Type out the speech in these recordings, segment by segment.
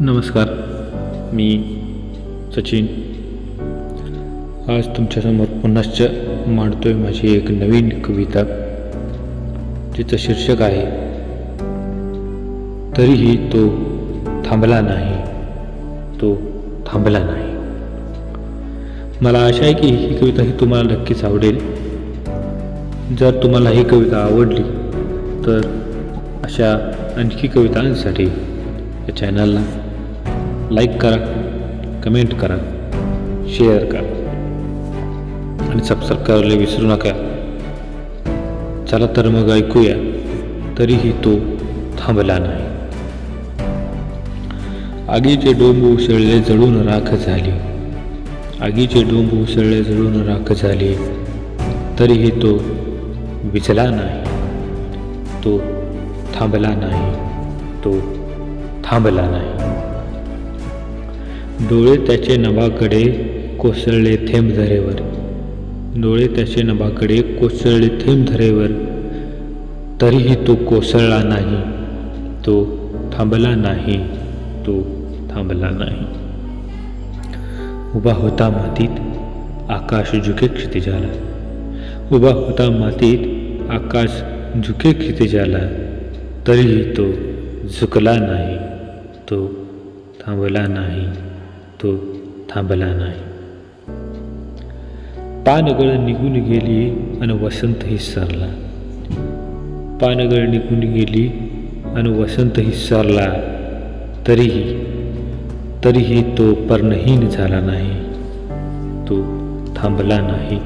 नमस्कार. मी सचिन. आज तुमच्यासमोर पुन्हाच मांडतोय माझी एक नवीन कविता. तिचं शीर्षक आहे तरीही तो थांबला नाही. तो थांबला नाही. मला आशा आहे की ही कविता ही तुम्हाला नक्कीच आवडेल. जर तुम्हाला ही कविता आवडली तर अशा आणखी कवितांसाठी या चॅनलला लाईक करा कमेंट करा शेअर करा. आणि सबस्क्राईब करायला विसरू नका. चला तर मग ऐकूया तरीही तो थांबला नाही. आगीचे डोंब उसळले जळून राख झाली. आगीचे डोंब उसळले जळून राख झाली. तरीही तो विचला नाही. तो थांबला नाही. तो थांबला नाही. डोळे त्याचे नभाकडे कोसळले थेंब धरेवर डोळे त्याचे नभाकडे कोसळले थेंब धरेवर तरीही तो कोसळला नाही. तो थांबला नाही. तो थांबला नाही. उभा होता मातीत आकाश झुके क्षितिजाला उभा होता मातीत आकाश झुके क्षितिजाला तरीही तो झुकला नाही. तो थांबला नाही. तो थांबला नाही. पानगळ निघून गेली आणि वसंतही सरला. पानगळ निघून गेली आणि वसंतही सरला. तरीही तरीही तो पर्णहीन झाला नाही. तो थांबला नाही.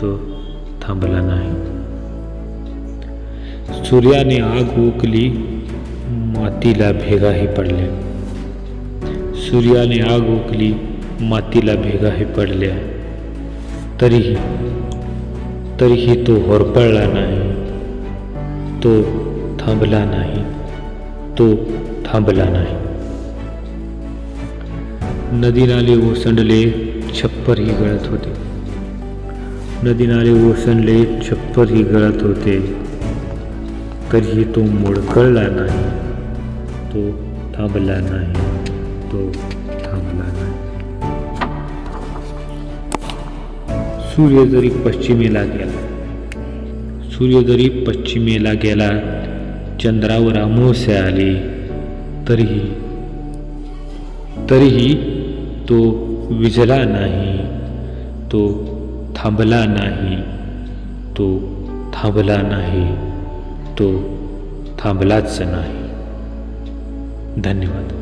तो थांबला नाही. सूर्याने आग ओकली मातीला भेगाही पडल्या सूर्याने आग ओकली मातीला भेगाही पडल्या. तरीही तरीही तो होरपळला नाही. तो थांबला नाही. तो थांबला नाही. नदी नाले ओसंडले छप्परही गळत होते. नदी नाले ओसंडले छप्परही गळत होते. तरीही तो मोडकळला नाही. तो थांबला नाही. तो थांबला नाही सूर्य जरी पश्चिमेला गेला सूर्य जरी पश्चिमेला गेला चंद्रावर अमावस्या आली। तरीही तरीही तो विजला नाही तो थांबला नाही तो थांबला नाही तो थांबलाच नाही। धन्यवाद।